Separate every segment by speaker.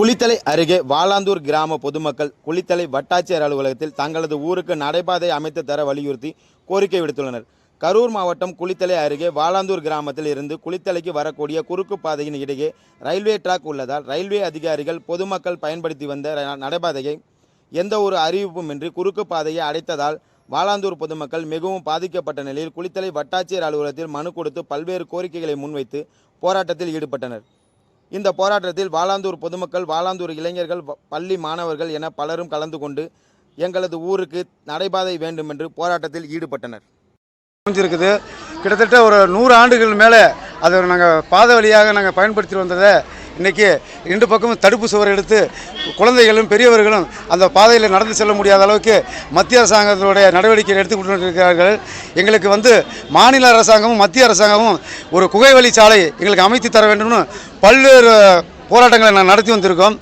Speaker 1: குளித்தலை அருகே வாலாந்தூர் கிராம பொதுமக்கள் குளித்தலை வட்டாட்சியர் அலுவலகத்தில் தங்களது ஊருக்கு நடைபாதை அமைத்து தர வலியுறுத்தி கோரிக்கை விடுத்துள்ளனர். கரூர் மாவட்டம் குளித்தலை அருகே வாலாந்தூர் கிராமத்தில் இருந்து குளித்தலைக்கு வரக்கூடிய குறுக்கு பாதையின் இடையே ரயில்வே ட்ராக் உள்ளதால் ரயில்வே அதிகாரிகள் பொதுமக்கள் பயன்படுத்தி வந்த நடைபாதையை எந்த ஒரு அறிவிப்புமின்றி குறுக்கு பாதையை அடைத்ததால் வாலாந்தூர் பொதுமக்கள் மிகவும் பாதிக்கப்பட்ட நிலையில் குளித்தலை வட்டாட்சியர் அலுவலகத்தில் மனு கொடுத்து பல்வேறு கோரிக்கைகளை முன்வைத்து போராட்டத்தில் ஈடுபட்டனர். இந்த போராட்டத்தில் வாலாந்தூர் பொதுமக்கள் வாலாந்தூர் இளைஞர்கள் பள்ளி மாணவர்கள் என பலரும் கலந்து கொண்டு எங்களது ஊருக்கு நடைபாதை வேண்டும் என்று போராட்டத்தில் ஈடுபட்டனர்.
Speaker 2: அமைஞ்சிருக்குது. கிட்டத்தட்ட ஒரு நூறு ஆண்டுகள் மேலே அதை நாங்கள் பாதை வழியாக நாங்கள் பயன்படுத்தி வந்ததை இன்றைக்கி ரெண்டு பக்கமும் தடுப்பு சுவர் எடுத்து குழந்தைகளும் பெரியவர்களும் அந்த பாதையில் நடந்து செல்ல முடியாத அளவுக்கு மத்திய அரசாங்கத்தினுடைய நடவடிக்கை எடுத்துக்கொண்டு இருக்கிறார்கள் எங்களுக்கு வந்து மாநில அரசாங்கமும் மத்திய அரசாங்கமும் ஒரு குகை வழி சாலை எங்களுக்கு அமைத்து தர வேண்டும்னு பல்வேறு போராட்டங்களை நான் நடத்தி வந்திருக்கோம்.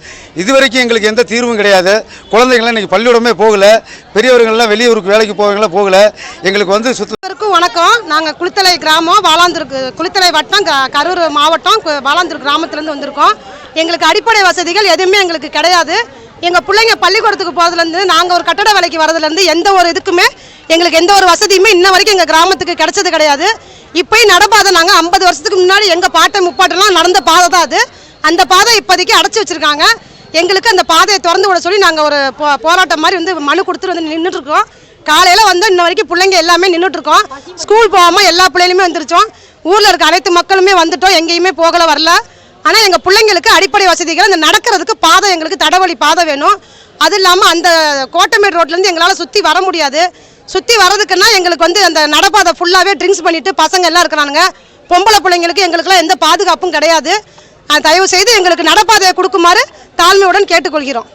Speaker 2: இதுவரைக்கும் எங்களுக்கு எந்த தீர்வும் கிடையாது. குழந்தைங்களாம் இன்றைக்கி பள்ளியோடமே போகலை. பெரியவர்கள்லாம் வெளியூருக்கு வேலைக்கு போகிறவங்களாம் போகலை. எங்களுக்கு வந்து சுத்த
Speaker 3: எல்லாருக்கும் வணக்கம். நாங்கள் குளித்தலை கிராமம் வாலாந்தூருக்கு குளித்தலை வட்டம் க- கரூர் மாவட்டம் கு- வாலாந்தூர் கிராமத்துலேருந்து வந்திருக்கோம். எங்களுக்கு அடிப்படை வசதிகள் எதுவுமே எங்களுக்கு கிடையாது. எங்கள் பிள்ளைங்க பள்ளிக்கூடத்துக்கு போகிறதுலேருந்து நாங்கள் ஒரு கட்டட வேலைக்கு வரதுலேருந்து எந்த ஒரு இதுக்குமே எங்களுக்கு எந்த ஒரு வசதியுமே இன்ன வரைக்கும் எங்கள் கிராமத்துக்கு கிடைச்சது கிடையாது. இப்போயும் நடப்பாதை நாங்கள் ஐம்பது வருஷத்துக்கு முன்னாடி எங்கள் பாட்டை முப்பாட்டெல்லாம் நடந்த பாதை தான் அது. அந்த பாதை இப்போதைக்கு அடைச்சி வச்சுருக்காங்க. எங்களுக்கு அந்த பாதையை திறந்து விட சொல்லி நாங்கள் ஒரு போ போராட்டம் மாதிரி வந்து மனு கொடுத்துட்டு வந்து நின்றுட்டுருக்கோம் காலையில் வந்து இன்ன வரைக்கும் பிள்ளைங்க எல்லாமே நின்றுட்டு இருக்கோம் ஸ்கூல் போகாமல் எல்லா பிள்ளைகளுமே வந்துருச்சோம். ஊரில் இருக்க அனைத்து மக்களுமே வந்துட்டோம். எங்கேயுமே போகல வரல. ஆனால் எங்கள் பிள்ளைங்களுக்கு அடிப்படை வசதிகள் அந்த நடக்கிறதுக்கு பாதை எங்களுக்கு தடவழி பாதை வேணும். அது இல்லாமல் அந்த கோட்டமேடு ரோட்லேருந்து எங்களால் சுற்றி வர முடியாது. சுற்றி வர்றதுக்குன்னா எங்களுக்கு வந்து அந்த நடப்பாதை ஃபுல்லாகவே ட்ரிங்க்ஸ் பண்ணிவிட்டு பசங்க எல்லாம் இருக்கிறானுங்க. பொம்பளை பிள்ளைங்களுக்கு எங்களுக்குலாம் எந்த பாதுகாப்பும் கிடையாது. தயவு செய்து எங்களுக்கு நடப்பாதையை கொடுக்குமாறு தாழ்மையுடன் கேட்டுக்கொள்கிறோம்.